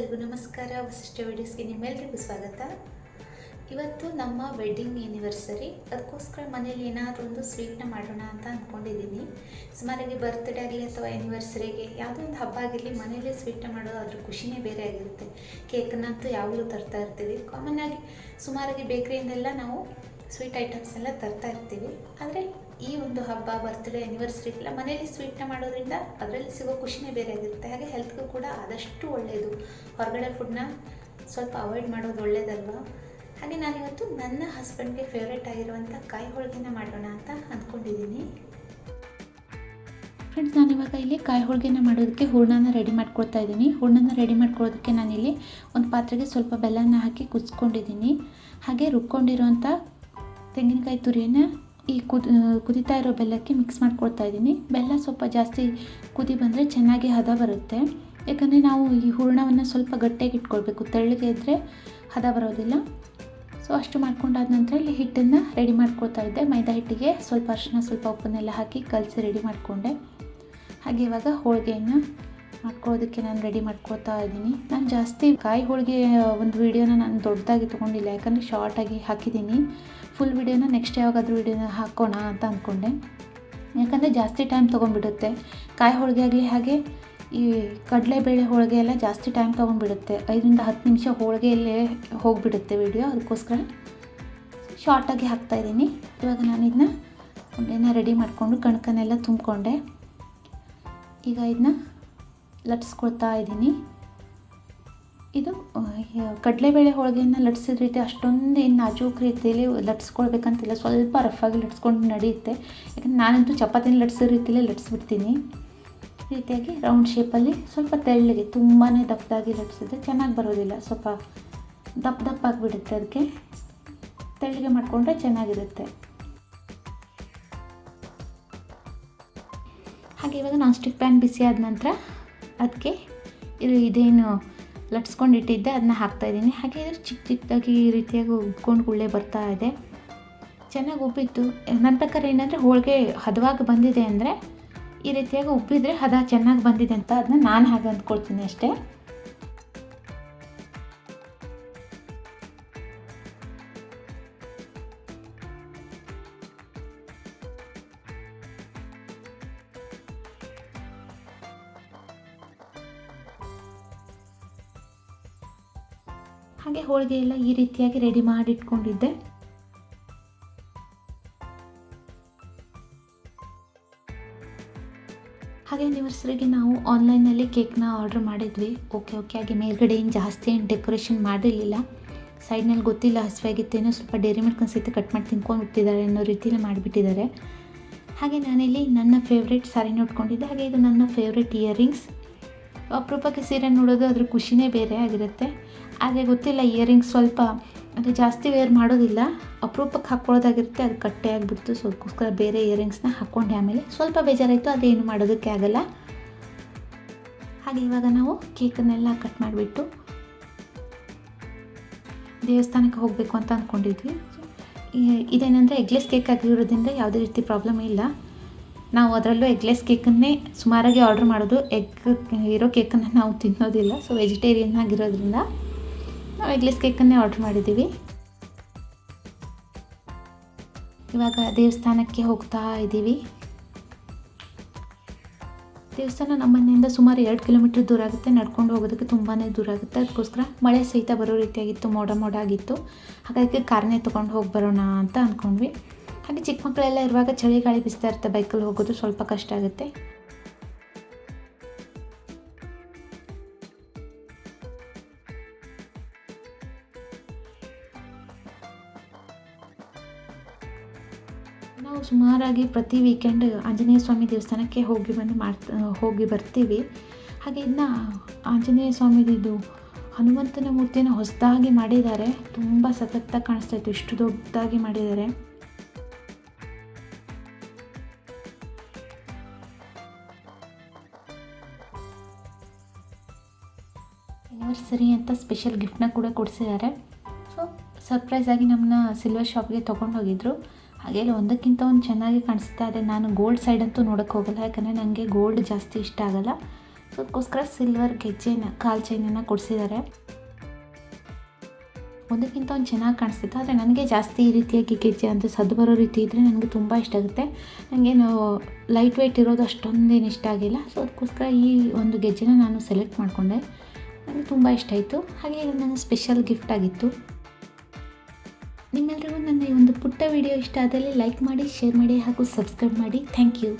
ಎಲ್ರಿಗೂ ನಮಸ್ಕಾರ. ವಸಿಷ್ಠ ವೆಡ್ಡಿಂಗ್ಸ್ಗೆ ನಿಮ್ಮೆಲ್ಲರಿಗೂ ಸ್ವಾಗತ. ಇವತ್ತು ನಮ್ಮ ವೆಡ್ಡಿಂಗ್ ಆ್ಯನಿವರ್ಸರಿ ಅದಕ್ಕೋಸ್ಕರ ಮನೇಲಿ ಏನಾದರೂ ಒಂದು ಸ್ವೀಟ್ನ ಮಾಡೋಣ ಅಂತ ಅಂದ್ಕೊಂಡಿದ್ದೀನಿ ಸುಮಾರಾಗಿ ಬರ್ತ್ಡೇ ಆಗಲಿ ಅಥವಾ ಆ್ಯನಿವರ್ಸರಿಗೆ ಯಾವುದೋ ಒಂದು ಹಬ್ಬ ಆಗಿರಲಿ ಮನೇಲೇ ಸ್ವೀಟ್ನ ಮಾಡೋದು ಅದ್ರ ಖುಷಿನೇ ಬೇರೆ ಆಗಿರುತ್ತೆ. ಕೇಕನ್ನಂತೂ ಯಾವಾಗಲೂ ತರ್ತಾ ಇರ್ತೀವಿ. ಕಾಮನ್ ಆಗಿ ಸುಮಾರಾಗಿ ಬೇಕ್ರಿಯಿಂದೆಲ್ಲ ನಾವು ಸ್ವೀಟ್ ಐಟಮ್ಸ್ ಎಲ್ಲ ತರ್ತಾ ಇರ್ತೀವಿ. ಆದರೆ ಈ ಒಂದು ಹಬ್ಬ ಬರ್ತ್ಡೇ ಆ್ಯನಿವರ್ಸರಿಗೆಲ್ಲ ಮನೇಲಿ ಸ್ವೀಟ್ನ ಮಾಡೋದ್ರಿಂದ ಅದರಲ್ಲಿ ಸಿಗೋ ಖುಷಿನೇ ಬೇರೆ ಆಗಿರುತ್ತೆ ಹಾಗೆ ಹೆಲ್ತ್ಗೂ ಕೂಡ ಆದಷ್ಟು ಒಳ್ಳೆಯದು ಹೊರಗಡೆ ಫುಡ್ನ ಸ್ವಲ್ಪ ಅವಾಯ್ಡ್ ಮಾಡೋದು ಒಳ್ಳೇದಲ್ವಾ? ಹಾಗೆ ನಾನಿವತ್ತು ನನ್ನ ಹಸ್ಬೆಂಡ್ಗೆ ಫೇವ್ರೇಟ್ ಆಗಿರುವಂಥ ಕಾಯಿ ಹೋಳಿಗೆನ ಮಾಡೋಣ ಅಂತ ಅಂದ್ಕೊಂಡಿದ್ದೀನಿ ಫ್ರೆಂಡ್ಸ್ ನಾನಿವಾಗ ಇಲ್ಲಿ ಕಾಯಿ ಹೋಳಿಗೆನ ಮಾಡೋದಕ್ಕೆ ಹೂರ್ಣನ ರೆಡಿ ಮಾಡ್ಕೊಳ್ತಾ ಇದ್ದೀನಿ. ಹೂರ್ಣನ ರೆಡಿ ಮಾಡ್ಕೊಳ್ಳೋದಕ್ಕೆ ನಾನಿಲ್ಲಿ ಒಂದು ಪಾತ್ರೆಗೆ ಸ್ವಲ್ಪ ಬೆಲ್ಲನ ಹಾಕಿ ಕುದಿಸ್ಕೊಂಡಿದ್ದೀನಿ. ಹಾಗೆ ರುಬ್ಕೊಂಡಿರೋಂಥ ತೆಂಗಿನಕಾಯಿ ತುರಿಯನ್ನು ಈ ಕುದ ಕುದಿತಾ ಇರೋ ಬೆಲ್ಲಕ್ಕೆ ಮಿಕ್ಸ್ ಮಾಡ್ಕೊಳ್ತಾ ಇದ್ದೀನಿ. ಬೆಲ್ಲ ಸ್ವಲ್ಪ ಜಾಸ್ತಿ ಕುದಿ ಬಂದರೆ ಚೆನ್ನಾಗಿ ಹದ ಬರುತ್ತೆ. ಯಾಕಂದರೆ ನಾವು ಈ ಹೂರ್ಣವನ್ನು ಸ್ವಲ್ಪ ಗಟ್ಟಿಯಾಗಿ ಇಟ್ಕೊಳ್ಬೇಕು. ತೆಳ್ಳಗೆ ಇದ್ದರೆ ಹದ ಬರೋದಿಲ್ಲ. ಸೊ ಅಷ್ಟು ಮಾಡ್ಕೊಂಡಾದ ನಂತರ ಇಲ್ಲಿ ಹಿಟ್ಟನ್ನು ರೆಡಿ ಮಾಡ್ಕೊಳ್ತಾ ಇದ್ದೆ. ಮೈದಾ ಹಿಟ್ಟಿಗೆ ಸ್ವಲ್ಪ ಅರಿಶಿನ ಸ್ವಲ್ಪ ಉಪ್ಪನ್ನೆಲ್ಲ ಹಾಕಿ ಕಲಸಿ ರೆಡಿ ಮಾಡಿಕೊಂಡೆ. ಹಾಗೆ ಇವಾಗ ಹೋಳಿಗೆಯನ್ನು ಮಾಡ್ಕೊಳ್ಳೋದಕ್ಕೆ ನಾನು ರೆಡಿ ಮಾಡ್ಕೊಳ್ತಾ ಇದ್ದೀನಿ. ನಾನು ಜಾಸ್ತಿ ಕಾಯಿ ಹೋಳಿಗೆ ಒಂದು ವೀಡಿಯೋನ ನಾನು ದೊಡ್ಡದಾಗಿ ತೊಗೊಂಡಿಲ್ಲ. ಯಾಕಂದರೆ ಶಾರ್ಟಾಗಿ ಹಾಕಿದ್ದೀನಿ. ಫುಲ್ ವೀಡಿಯೋನ ನೆಕ್ಸ್ಟ್ ಯಾವಾಗಾದರೂ ವೀಡಿಯೋನ ಹಾಕೋಣ ಅಂತ ಅಂದ್ಕೊಂಡೆ ಯಾಕಂದರೆ ಜಾಸ್ತಿ ಟೈಮ್ ತೊಗೊಂಡ್ಬಿಡುತ್ತೆ. ಕಾಯಿ ಹೋಳಿಗೆ ಆಗಲಿ ಹಾಗೆ, ಈ ಕಡಲೆಬೇಳೆ ಹೋಳಿಗೆ ಎಲ್ಲ ಜಾಸ್ತಿ ಟೈಮ್ ತೊಗೊಂಡ್ಬಿಡುತ್ತೆ. ಐದರಿಂದ ಹತ್ತು ನಿಮಿಷ ಹೋಳಿಗೆಯಲ್ಲೇ ಹೋಗಿಬಿಡುತ್ತೆ ವೀಡಿಯೋ ಅದಕ್ಕೋಸ್ಕರ ಶಾರ್ಟಾಗಿ ಹಾಕ್ತಾಯಿದ್ದೀನಿ ಇವಾಗ ನಾನು ಇದನ್ನ ಉಂಡೆನ ರೆಡಿ ಮಾಡಿಕೊಂಡು ಕಣಕನೆಲ್ಲ ತುಂಬಿಕೊಂಡೆ. ಈಗ ಇದನ್ನ ಲಟ್ಸ್ಕೊಳ್ತಾ ಇದ್ದೀನಿ. ಇದು ಕಡಲೆಬೇಳೆ ಹೋಳಿಗೆಯನ್ನು ಲಟ್ಸಿದ ರೀತಿ ಅಷ್ಟೊಂದು ಏನು ನಾಜೂಕ್ ರೀತಿಯಲ್ಲಿ ಲಟ್ಸ್ಕೊಳ್ಬೇಕಂತಿಲ್ಲ. ಸ್ವಲ್ಪ ರಫಾಗಿ ಲಟ್ಸ್ಕೊಂಡು ನಡೆಯುತ್ತೆ. ಯಾಕಂದರೆ ನಾನಂತೂ ಚಪಾತಿನ ಲಟ್ಸಿದ ರೀತಿಯಲ್ಲೇ ಲಟ್ಸ್ಬಿಡ್ತೀನಿ. ರೀತಿಯಾಗಿ ರೌಂಡ್ ಶೇಪಲ್ಲಿ ಸ್ವಲ್ಪ ತೆಳ್ಳಗೆ ತುಂಬಾ ದಪ್ಪದಾಗಿ ಲಟ್ಸಿದ್ರೆ ಚೆನ್ನಾಗಿ ಬರೋದಿಲ್ಲ. ಸ್ವಲ್ಪ ದಪ್ಪ ದಪ್ಪ ಆಗಿಬಿಡುತ್ತೆ ಅದಕ್ಕೆ ತೆಳ್ಳಗೆ ಮಾಡಿಕೊಂಡ್ರೆ ಚೆನ್ನಾಗಿರುತ್ತೆ. ಹಾಗೆ ಇವಾಗ ನಾನ್ ಸ್ಟಿಕ್ ಪ್ಯಾನ್ ಬಿಸಿ ಆದ ನಂತರ ಅದಕ್ಕೆ ಇದು ಇದೇನು ಲಟ್ಸ್ಕೊಂಡು ಇಟ್ಟಿದ್ದೆ, ಅದನ್ನ ಹಾಕ್ತಾಯಿದ್ದೀನಿ ಹಾಗೆ ಇದು ಚಿಕ್ಕ ಚಿಕ್ಕದಾಗಿ ಈ ರೀತಿಯಾಗಿ ಉಬ್ಕೊಂಡು ಗುಳ್ಳೆ ಬರ್ತಾ ಇದೆ. ಚೆನ್ನಾಗಿ ಉಬ್ಬಿತ್ತು ನನ್ನ ಪ್ರಕಾರ ಏನಂದರೆ ಹೋಳಿಗೆ ಹದವಾಗಿ ಬಂದಿದೆ ಅಂದರೆ ಈ ರೀತಿಯಾಗಿ ಉಬ್ಬಿದ್ರೆ ಹದ ಚೆನ್ನಾಗಿ ಬಂದಿದೆ ಅಂತ ಅದನ್ನ ನಾನು ಹಾಗೆ ಅಂದ್ಕೊಳ್ತೀನಿ ಅಷ್ಟೇ. ಹಾಗೆ ಹೋಳಿಗೆ ಎಲ್ಲ ಈ ರೀತಿಯಾಗಿ ರೆಡಿ ಮಾಡಿ ಇಟ್ಕೊಂಡಿದ್ದೆ ಹಾಗೆ ಆ್ಯನಿವರ್ಸರಿಗೆ ನಾವು ಆನ್ಲೈನಲ್ಲಿ ಕೇಕ್ನ ಆರ್ಡ್ರ್ ಮಾಡಿದ್ವಿ. ಓಕೆ ಓಕೆ ಹಾಗೆ ಮೇಲ್ಗಡೆ ಏನು ಜಾಸ್ತಿ ಏನು ಡೆಕೋರೇಷನ್ ಮಾಡಿರಲಿಲ್ಲ. ಸೈಡ್ನಲ್ಲಿ ಗೊತ್ತಿಲ್ಲ ಹಸಿವಾಗಿತ್ತೇನೋ ಸ್ವಲ್ಪ ಡೈರಿ ಮಿಲ್ಕ್ ಅನ್ಸುತ್ತೆ ಕಟ್ ಮಾಡಿ ತಿನ್ಕೊಂಡು ಬಿಟ್ಟಿದ್ದಾರೆ ಅನ್ನೋ ರೀತಿಯಲ್ಲಿ ಮಾಡಿಬಿಟ್ಟಿದ್ದಾರೆ. ಹಾಗೆ ನಾನಿಲ್ಲಿ ನನ್ನ ಫೇವ್ರೇಟ್ ಸ್ಯಾರಿನ ನೋಡ್ಕೊಂಡಿದ್ದೆ. ಹಾಗೆ ಇದು ನನ್ನ ಫೇವ್ರೇಟ್ ಇಯರಿಂಗ್ಸ್ ಅಪರೂಪಕ್ಕೆ ಸೀರೆ ನೋಡೋದು ಅದ್ರ ಖುಷಿನೇ ಬೇರೆ ಆಗಿರುತ್ತೆ. ಆದರೆ ಗೊತ್ತಿಲ್ಲ ಇಯರಿಂಗ್ಸ್ ಸ್ವಲ್ಪ ಅಂದರೆ ಜಾಸ್ತಿ ವೇರ್ ಮಾಡೋದಿಲ್ಲ. ಅಪರೂಪಕ್ಕೆ ಹಾಕ್ಕೊಳ್ಳೋದಾಗಿರುತ್ತೆ, ಅದು ಕಟ್ಟೆ ಆಗಿಬಿಡ್ತು ಸೊ ಅದಕ್ಕೋಸ್ಕರ ಬೇರೆ ಇಯರಿಂಗ್ಸ್ನ ಹಾಕ್ಕೊಂಡೆ ಆಮೇಲೆ ಸ್ವಲ್ಪ ಬೇಜಾರಾಯಿತು, ಅದೇನು ಮಾಡೋದಕ್ಕೆ ಆಗಲ್ಲ. ಹಾಗೆ ಇವಾಗ ನಾವು ಕೇಕನ್ನೆಲ್ಲ ಕಟ್ ಮಾಡಿಬಿಟ್ಟು ದೇವಸ್ಥಾನಕ್ಕೆ ಹೋಗಬೇಕು ಅಂತ ಅಂದ್ಕೊಂಡಿದ್ವಿ ಇದೇನೆಂದರೆ ಎಗ್ಲೆಸ್ ಕೇಕ್ ಆಗಿರೋದ್ರಿಂದ ಯಾವುದೇ ರೀತಿ ಪ್ರಾಬ್ಲಮ್ ಇಲ್ಲ. ನಾವು ಅದರಲ್ಲೂ ಎಗ್ಲೆಸ್ ಕೇಕನ್ನೇ ಸುಮಾರಾಗಿ ಆರ್ಡ್ರ್ ಮಾಡೋದು ಎಗ್ ಇರೋ ಕೇಕನ್ನು ನಾವು ತಿನ್ನೋದಿಲ್ಲ. ಸೊ ವೆಜಿಟೇರಿಯನ್ ಆಗಿರೋದ್ರಿಂದ ಎಗ್ಲೆಸ್ ಕೇಕನ್ನೇ ಆರ್ಡ್ರ್ ಮಾಡಿದ್ದೀವಿ. ಇವಾಗ ದೇವಸ್ಥಾನಕ್ಕೆ ಹೋಗ್ತಾ ಇದ್ದೀವಿ. ದೇವಸ್ಥಾನ ನಮ್ಮ ಮನೆಯಿಂದ ಸುಮಾರು ಎರಡು ಕಿಲೋಮೀಟ್ರ್ ದೂರ ಆಗುತ್ತೆ. ನಡ್ಕೊಂಡು ಹೋಗೋದಕ್ಕೆ ತುಂಬಾ ದೂರ ಆಗುತ್ತೆ. ಅದಕ್ಕೋಸ್ಕರ ಮಳೆ ಸಹಿತ ಬರೋ ರೀತಿಯಾಗಿತ್ತು, ಮೋಡ ಮೋಡ ಆಗಿತ್ತು. ಹಾಗಾಗಿ ಕಾರ್ನೇ ತೊಗೊಂಡು ಹೋಗಿ ಬರೋಣ ಅಂತ ಅಂದ್ಕೊಂಡ್ವಿ ಹಾಗೆ ಚಿಕ್ಕ ಮಕ್ಕಳೆಲ್ಲ ಇರುವಾಗ ಚಳಿಗಾಳಿ ಬಿಸ್ತಾ ಇರುತ್ತೆ ಬೈಕಲ್ಲಿ ಹೋಗೋದು ಸ್ವಲ್ಪ ಕಷ್ಟ ಆಗುತ್ತೆ. ನಾವು ಸುಮಾರಾಗಿ ಪ್ರತಿ ವೀಕೆಂಡ್ ಆಂಜನೇಯ ಸ್ವಾಮಿ ದೇವಸ್ಥಾನಕ್ಕೆ ಹೋಗಿ ಬಂದು ಮಾಡ್ತಾ ಹೋಗಿ ಬರ್ತೀವಿ. ಹಾಗೆ ಇದನ್ನ ಆಂಜನೇಯ ಸ್ವಾಮಿದು ಹನುಮಂತನ ಮೂರ್ತಿನ ಹೊಸದಾಗಿ ಮಾಡಿದ್ದಾರೆ. ತುಂಬ ಸತತ ಕಾಣಿಸ್ತಾ ಇತ್ತು, ಇಷ್ಟು ದೊಡ್ಡದಾಗಿ ಮಾಡಿದ್ದಾರೆ. ಆ್ಯನಿವರ್ಸರಿ ಅಂತ ಸ್ಪೆಷಲ್ ಗಿಫ್ಟ್ನ ಕೂಡ ಕೊಡಿಸಿದ್ದಾರೆ. ಸೊ ಸರ್ಪ್ರೈಸಾಗಿ ನಮ್ಮನ್ನ ಸಿಲ್ವರ್ ಶಾಪ್ಗೆ ತೊಗೊಂಡೋಗಿದ್ರು. ಹಾಗೆ ಒಂದಕ್ಕಿಂತ ಒಂದು ಚೆನ್ನಾಗಿ ಕಾಣಿಸುತ್ತೆ ಆದರೆ ನಾನು ಗೋಲ್ಡ್ ಸೈಡ್ ಅಂತೂ ನೋಡೋಕ್ಕೆ ಹೋಗಲ್ಲ, ಯಾಕಂದರೆ ನನಗೆ ಗೋಲ್ಡ್ ಜಾಸ್ತಿ ಇಷ್ಟ ಆಗಲ್ಲ. ಸೊ ಅದಕ್ಕೋಸ್ಕರ ಸಿಲ್ವರ್ ಗೆಜ್ಜೆನ ಕಾಲು ಚೈನನ್ನು ಕೊಡಿಸಿದ್ದಾರೆ. ಒಂದಕ್ಕಿಂತ ಒಂದು ಚೆನ್ನಾಗಿ ಕಾಣಿಸ್ತಿತ್ತು, ಆದರೆ ನನಗೆ ಜಾಸ್ತಿ ಈ ರೀತಿಯಾಗಿ ಗೆಜ್ಜೆ ಅಂದರೆ ಸದ್ದು ಬರೋ ರೀತಿ ಇದ್ದರೆ ನನಗೆ ತುಂಬ ಇಷ್ಟ ಆಗುತ್ತೆ. ನನಗೇನು ಲೈಟ್ ವೆಯ್ಟ್ ಇರೋದು ಅಷ್ಟೊಂದೇನು ಇಷ್ಟ ಆಗಿಲ್ಲ. ಸೊ ಅದಕ್ಕೋಸ್ಕರ ಈ ಒಂದು ಗೆಜ್ಜೆನ ನಾನು ಸೆಲೆಕ್ಟ್ ಮಾಡಿಕೊಂಡೆ. ನನಗೆ ತುಂಬ ಇಷ್ಟ ಆಯಿತು. ಹಾಗೆ ನನ್ನ ಸ್ಪೆಷಲ್ ಗಿಫ್ಟ್ ಆಗಿತ್ತು. ನಿಮ್ಮೆಲ್ಲರಿಗೂ ನನ್ನ ಈ ಒಂದು ಪುಟ್ಟ ವಿಡಿಯೋ ಇಷ್ಟ ಆದಲ್ಲಿ ಲೈಕ್ ಮಾಡಿ ಶೇರ್ ಮಾಡಿ ಹಾಗೂ ಸಬ್ಸ್ಕ್ರೈಬ್ ಮಾಡಿ. Thank you